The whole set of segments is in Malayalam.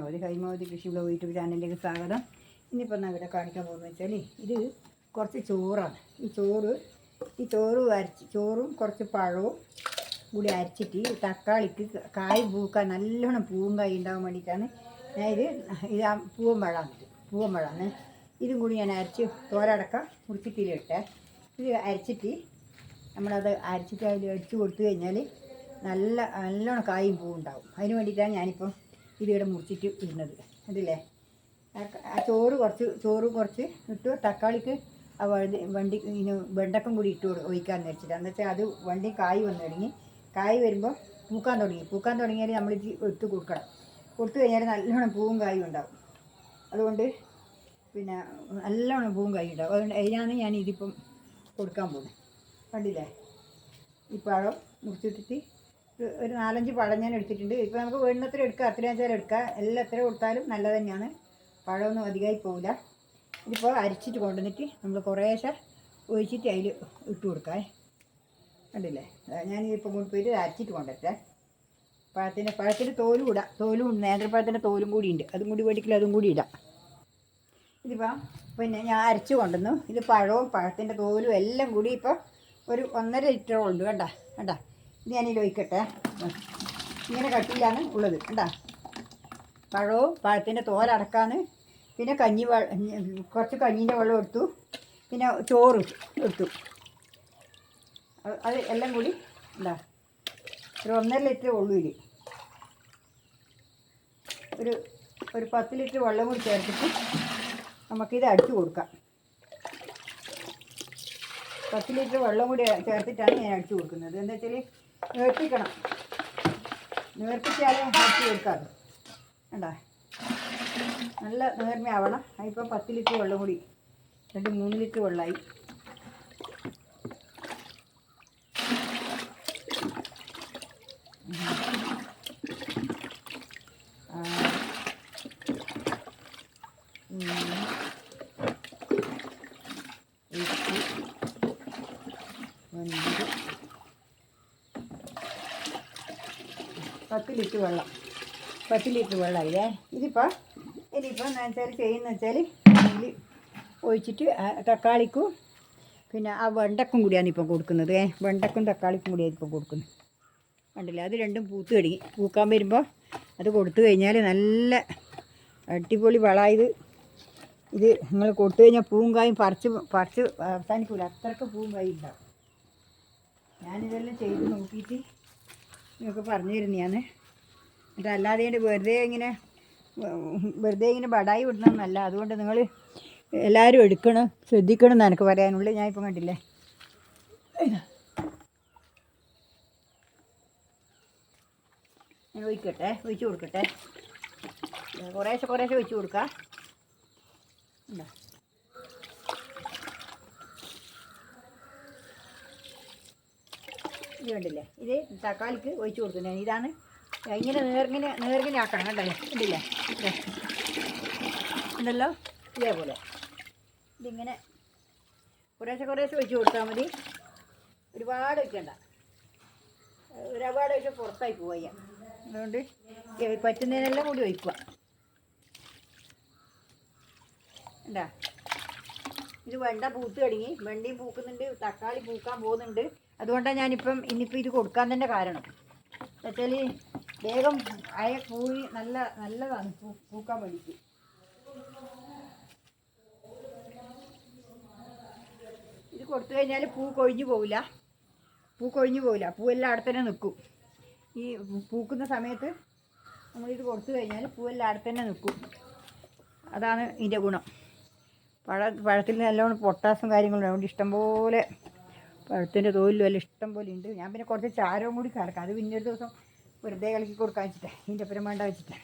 ഒരു കൈമാവതി കൃഷി ബ്ലോഗ് യൂട്യൂബ് ചാനലിലേക്ക് സ്വാഗതം. ഇനിയിപ്പോൾ ഞാൻ ഇവിടെ കാണിക്കാൻ പോകുന്നത് വെച്ചാൽ ഇത് കുറച്ച് ചോറാണ്. ഈ ചോറ് ഈ ചോറ് അരച്ച് ചോറും കുറച്ച് പഴവും കൂടി അരച്ചിട്ട് തക്കാളിക്ക് കായ് പൂക്കാൻ നല്ലോണം പൂവും കായ് ഉണ്ടാകാൻ വേണ്ടിയിട്ടാണ് ഞാൻ ഇത് ഇത് പൂവൻ പഴമാണ് പൂവൻ പഴമാണ്. ഇതും കൂടി ഞാൻ അരച്ച് തോരടക്ക മുറിച്ചിട്ടിലിട്ടെ. ഇത് അരച്ചിട്ട് നമ്മളത് അരച്ചിട്ട് അതിൽ അടിച്ച് കൊടുത്തു കഴിഞ്ഞാൽ നല്ല നല്ലോണം കായും പൂവും ഉണ്ടാവും. അതിന് വേണ്ടിയിട്ടാണ് ഞാനിപ്പോൾ ഇതിവിടെ മുറിച്ചിട്ട് ഇടുന്നത്. അതില്ലേ ആ ചോറ് കുറച്ച് ചോറ് കുറച്ച് ഇട്ട് തക്കാളിക്ക് ആ വണ്ടി വെണ്ടക്കം കൂടി ഇട്ട് ഒഴിക്കാമെന്ന് വെച്ചിട്ട് എന്ന് വെച്ചാൽ അത് വണ്ടി കായ് വന്നു തുടങ്ങി. കായ് വരുമ്പോൾ പൂക്കാൻ തുടങ്ങി. പൂക്കാൻ തുടങ്ങിയാൽ നമ്മൾ ഇത് ഇട്ട് കൊടുക്കണം. കൊടുത്തു കഴിഞ്ഞാൽ നല്ലോണം പൂവും കായും ഉണ്ടാവും. അതുകൊണ്ട് പിന്നെ നല്ലോണം പൂവും കായും ഉണ്ടാവും. അതുകൊണ്ട് അതിനാണ് ഞാൻ ഇതിപ്പം കൊടുക്കാൻ പോകുന്നത് കണ്ടില്ലേ? ഈ പഴം മുറിച്ചിട്ടിട്ട് ഒരു- നാലഞ്ച് പഴം ഞാൻ എടുത്തിട്ടുണ്ട്. ഇപ്പോൾ നമുക്ക് വേണ്ടത്ര എടുക്കാം അത്രയും ചേരം എടുക്കാം. എല്ലാം എത്ര കൊടുത്താലും നല്ലത് തന്നെയാണ്. പഴമൊന്നും അധികമായി പോവില്ല. ഇതിപ്പോൾ അരിച്ചിട്ട് കൊണ്ടുവന്നിട്ട് നമ്മൾ കുറേശ്ശെ ഒഴിച്ചിട്ട് അതിൽ ഇട്ട് കൊടുക്കാം. കണ്ടില്ലേ? ഞാൻ ഇപ്പം കൊണ്ടുപോയിട്ട് അരച്ചിട്ട് കൊണ്ടുവരട്ടെ. പഴത്തിന്റെ പഴത്തിന്റെ തോലും ഇടാം. തോലും നേന്ത്രപ്പഴത്തിന്റെ തോലും കൂടി ഉണ്ട്. അതും കൂടി വേടിക്കില്ല അതും കൂടി ഇടാം. ഇതിപ്പം പിന്നെ ഞാൻ അരച്ച് കൊണ്ടുവന്നു. ഇത് പഴവും പഴത്തിന്റെ തോലും എല്ലാം കൂടി ഇപ്പോൾ ഒരു ഒന്നര ലിറ്ററോളം ഉണ്ട്. കണ്ട? കണ്ട? ഇത് ഞാനിതിൽ ഇങ്ങനെ കട്ടിയിലാണ് ഉള്ളത്. കണ്ടാ? പഴവും പഴത്തിന്റെ തോലടക്കാന്ന് പിന്നെ കഞ്ഞി വെള്ളം കുറച്ച് കഞ്ഞീന്റെ വെള്ളം എടുത്തു. പിന്നെ ചോറ് എടുത്തു. അത് അത് എല്ലാം കൂടി എന്താ ഒരു ഒന്നര ലിറ്റർ ഉള്ളൂ ഇതിൽ ഒരു ഒരു പത്ത് ലിറ്റർ വെള്ളം കൂടി ചേർത്തിട്ട് നമുക്കിത് അടിച്ചു കൊടുക്കാം. പത്ത് ലിറ്റർ വെള്ളം കൂടി ചേർത്തിട്ടാണ് ഞാൻ അടിച്ചു കൊടുക്കുന്നത്. എന്താ വെച്ചാൽ നേർപ്പിക്കണം. നേർപ്പിച്ചാലേ ഹാപ്പി എടുക്കാറ് കണ്ടാ? നല്ല നേർമയാവണം. അതിപ്പോൾ പത്ത് ലിറ്റർ വെള്ളം കൂടി രണ്ട് മൂന്ന് ലിറ്റർ വെള്ളമായി. പത്ത് ലിറ്റർ വെള്ളം. പത്ത് ലിറ്റർ വെള്ളമായില്ലേ ഇതിപ്പോൾ ഇനിയിപ്പോൾ എന്താ വെച്ചാൽ ചെയ്യുന്ന വെച്ചാൽ ഇതിൽ ഒഴിച്ചിട്ട് തക്കാളിക്കും പിന്നെ ആ വെണ്ടക്കും കൂടിയാണ് ഇപ്പം കൊടുക്കുന്നത് വെണ്ടക്കും തക്കാളിക്കും കൂടിയാണ് ഇപ്പം കൊടുക്കുന്നത്. കണ്ടില്ലേ? അത് രണ്ടും പൂത്ത് കഴുകി പൂക്കാൻ വരുമ്പോൾ അത് കൊടുത്തു കഴിഞ്ഞാൽ നല്ല അടിപൊളി വളമായത് ഇത് നിങ്ങൾ കൊടുത്തു കഴിഞ്ഞാൽ പൂവും കായും പറിച്ച് പറിച്ച് അവസാനിക്കില്ല അത്രയ്ക്ക് പൂവും കായും ഉണ്ടാവും. ഞാനിതെല്ലാം ചെയ്ത് നോക്കിയിട്ട് നിങ്ങൾക്ക് പറഞ്ഞു തരുന്നതാണ് എന്നിട്ട് വെറുതെ ഇങ്ങനെ വെറുതെ ഇങ്ങനെ ബടായി വിടണമെന്നല്ല അതുകൊണ്ട് നിങ്ങൾ എല്ലാവരും എടുക്കണം ശ്രദ്ധിക്കണം എന്ന് എനിക്ക് പറയാനുള്ളൂ ഞാൻ ഇപ്പം കണ്ടില്ലേ. ഞാൻ ഒഴിക്കട്ടെ ഒഴിച്ചു കൊടുക്കട്ടെ. കുറേശ്ശെ കുറേശ്ശെ ഒഴിച്ചു കൊടുക്കാം. ഉണ്ടോ ഇത് കണ്ടില്ലേ? ഇത് തക്കാളിക്ക് ഒഴിച്ചു കൊടുക്കുന്നത് ഇതാണ് ഇങ്ങനെ നേർങ്ങനെ നേർങ്ങനെ ആക്കണം കണ്ടല്ലേ? കണ്ടില്ലേ. ഉണ്ടല്ലോ? ഇതേപോലെ. ഇതിങ്ങനെ കുറേശ്ശെ കുറേശ്ശെ ഒഴിച്ചു കൊടുത്താൽ മതി. ഒരുപാട് വയ്ക്കണ്ട ഒരുപാട് ഒഴിച്ചാൽ പുറത്തായി പോവുക അതുകൊണ്ട് പറ്റുന്നതിനെല്ലാം കൂടി ഒഴിക്കുക. ഉണ്ടാ ഇത് വെണ്ട പൂത്ത് തുടങ്ങി. വെണ്ടയും പൂക്കുന്നുണ്ട് തക്കാളി പൂക്കാൻ പോകുന്നുണ്ട്. അതുകൊണ്ടാണ് ഞാനിപ്പം ഇന്നിപ്പോൾ ഇത് കൊടുക്കാൻ തന്നെ കാരണം. എന്നുവെച്ചാൽ വേഗം അയ പൂവി നല്ല നല്ലതാണ് പൂ പൂക്കാൻ വേണ്ടിയിട്ട്. ഇത് കൊടുത്തു കഴിഞ്ഞാൽ പൂ കൊഴിഞ്ഞു പോവില്ല. പൂ കൊഴിഞ്ഞു പോവില്ല. പൂവെല്ലാം അവിടെ തന്നെ നിൽക്കും. ഈ പൂക്കുന്ന സമയത്ത് നമ്മളിത് കൊടുത്തു കഴിഞ്ഞാൽ പൂവെല്ലാം അവിടെ തന്നെ നിൽക്കും. അതാണ് ഇതിന്റെ ഗുണം. പഴ പഴത്തിൽ നല്ലോണം പൊട്ടാസും കാര്യങ്ങളും അതുകൊണ്ട് ഇഷ്ടംപോലെ പഴത്തിന്റെ തോലിലും എല്ലാം ഇഷ്ടം പോലെ ഉണ്ട്. ഞാൻ പിന്നെ കുറച്ച് ചാരവും കൂടി കലക്കാം അത് പിന്നെ ഒരു ദിവസം വെറുതെ കളിക്കി കൊടുക്കാൻ വെച്ചിട്ടേ. ഇതിന്റെ അപ്പുറം വേണ്ട വെച്ചിട്ടേ.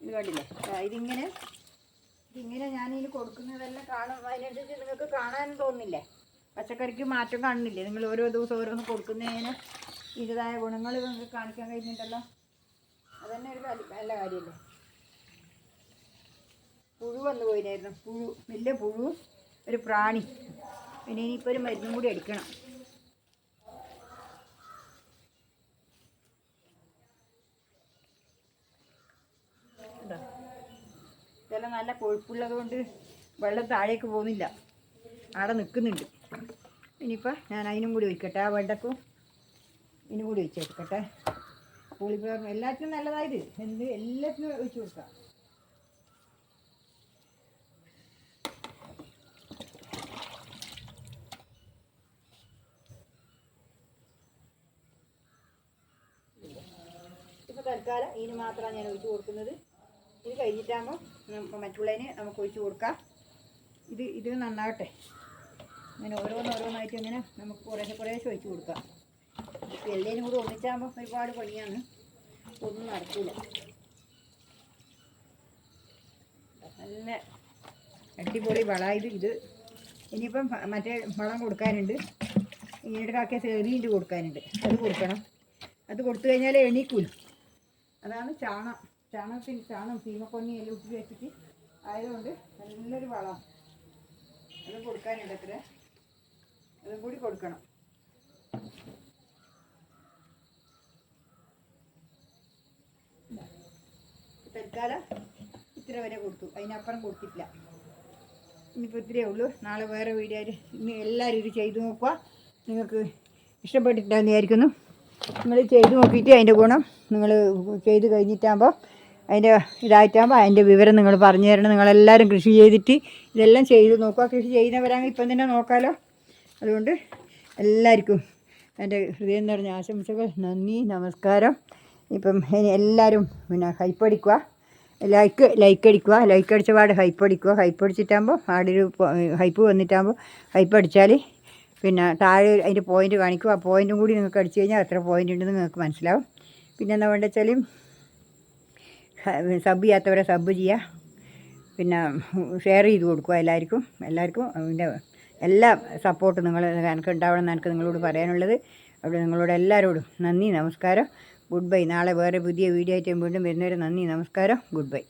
ഇത് കണ്ടില്ലേ? ഇതിങ്ങനെ ഇതിങ്ങനെ ഇനി കൊടുക്കുന്നതെല്ലാം കാണും. അതിനനുസരിച്ച് നിങ്ങൾക്ക് കാണാനും തോന്നില്ലേ പച്ചക്കറിക്ക് മാറ്റം കാണുന്നില്ലേ? നിങ്ങൾ ഓരോ ദിവസം ഓരോന്ന് കൊടുക്കുന്നതിന് ഇതായ ഗുണങ്ങൾ നിങ്ങൾക്ക് കാണിക്കാൻ കഴിഞ്ഞിട്ടല്ലോ അതന്നെ ഒരു നല്ല കാര്യമല്ലേ പുഴു വന്നു പോയിനായിരുന്നു. പുഴു വലിയ പുഴു ഒരു പ്രാണി. പിന്നെ ഇനിയിപ്പോൾ ഒരു മരുന്നും കൂടി അടിക്കണം. ഇതെല്ലാം നല്ല കൊഴുപ്പുള്ളത് കൊണ്ട് വെള്ളം താഴേക്ക് പോകുന്നില്ല. അവിടെ നിൽക്കുന്നുണ്ട് ഇനിയിപ്പോൾ ഞാൻ അതിനും കൂടി ഒഴിക്കട്ടെ. ആ വെണ്ടക്കും ഇതിനും കൂടി ഒഴിച്ചെടുക്കട്ടെ കോളിഫ്ലവർ എല്ലാത്തിനും നല്ലതായത്. എന്ത് എല്ലാത്തിനും ഒഴിച്ചു കൊടുക്കാം. ഇപ്പോൾ തൽക്കാലം ഇതിന് മാത്രമാണ് ഞാൻ ഒഴിച്ചു കൊടുക്കുന്നത്. ഇത് കഴിഞ്ഞിട്ടാകുമ്പോൾ മറ്റുള്ളതിന് നമുക്ക് ഒഴിച്ചു കൊടുക്കാം. ഇത് ഇത് നന്നാകട്ടെ. അങ്ങനെ ഓരോന്നോരോന്നായിട്ട് ഇങ്ങനെ നമുക്ക് കുറേശ്ശെ കുറേശ്ശെ ഒഴിച്ചു കൊടുക്കാം. എല്ലേനും കൂടെ ഒന്നിച്ചാകുമ്പോൾ ഒരുപാട് പണിയാണ്. ഒന്നും നടക്കില്ല നല്ല അടിപൊളി വളമായത് ഇത് ഇനിയിപ്പം മറ്റേ വളം കൊടുക്കാനുണ്ട്. ഇങ്ങനെ കാക്കിയ സെറിയിട്ട് കൊടുക്കാനുണ്ട്. അത് കൊടുക്കണം. അത് കൊടുത്തു കഴിഞ്ഞാൽ എണീക്കൂല. അതാണ് ചാണം ചാണകത്തിന് ചാണം സീമക്കൊന്നി എല്ലാം ഇട്ട് വെച്ചിട്ട് ആയതുകൊണ്ട് നല്ലൊരു വളം. അത് കൊടുക്കാനുണ്ട് അത്ര അതും കൂടി കൊടുക്കണം. തൽക്കാലം ഇത്ര വരെ കൊടുത്തു. അതിനപ്പുറം കൊടുത്തിട്ടില്ല. ഇനിയിപ്പോൾ ഇത്രയേ ഉള്ളൂ. നാളെ വേറെ വീഡിയോ ഇന്ന് ഇനി എല്ലാവരും ഇത് ചെയ്തു നോക്കുക. നിങ്ങൾക്ക് ഇഷ്ടപ്പെട്ടിട്ടുണ്ടെന്ന് വിചാരിക്കുന്നു. നിങ്ങൾ ചെയ്തു നോക്കിയിട്ട് അതിന്റെ ഗുണം നിങ്ങൾ ചെയ്ത് കഴിഞ്ഞിട്ടാകുമ്പോൾ അതിന്റെ ഇതായിട്ടാകുമ്പോൾ അതിന്റെ വിവരം നിങ്ങൾ പറഞ്ഞു തരണം. നിങ്ങളെല്ലാവരും കൃഷി ചെയ്തിട്ട് ഇതെല്ലാം ചെയ്ത് നോക്കുക കൃഷി ചെയ്യുന്നവരാണെങ്കിൽ ഇപ്പം തന്നെ നോക്കാമല്ലോ അതുകൊണ്ട് എല്ലാവർക്കും എന്റെ ഹൃദയം നിറഞ്ഞ ആശംസകൾ. നന്ദി നമസ്കാരം. ഇപ്പം എല്ലാവരും പിന്നെ ഹൈപ്പ് അടിക്കുക. ലൈക്ക് ലൈക്ക് അടിക്കുക. ലൈക്ക് അടിച്ച പാട് ഹൈപ്പ് അടിക്കുക. ഹൈപ്പ് അടിച്ചിട്ടാകുമ്പോൾ ആടൊരു ഹൈപ്പ് വന്നിട്ടാകുമ്പോൾ ഹൈപ്പ് അടിച്ചാൽ പിന്നെ താഴെ അതിന്റെ പോയിന്റ് കാണിക്കും. ആ പോയിന്റും കൂടി നിങ്ങൾക്ക് അടിച്ചു കഴിഞ്ഞാൽ എത്ര പോയിന്റ് ഉണ്ടെന്ന് നിങ്ങൾക്ക് മനസ്സിലാവും. പിന്നെ എന്താ വേണ്ടത് സബ് ചെയ്യാത്തവരെ സബ് ചെയ്യുക പിന്നെ ഷെയർ ചെയ്ത് കൊടുക്കുക എല്ലാവർക്കും. എല്ലാവർക്കും അതിന്റെ എല്ലാ സപ്പോർട്ടും നിങ്ങൾ എനിക്ക് ഉണ്ടാവണം എനിക്ക് നിങ്ങളോട് പറയാനുള്ളത്. അവിടെ നിങ്ങളോട് എല്ലാവരോടും നന്ദി നമസ്കാരം. ഗുഡ് ബൈ നാളെ വേറെ പുതിയ വീഡിയോ ആയിട്ട് വീണ്ടും വരുന്നവരെ നന്ദി നമസ്കാരം. Good bye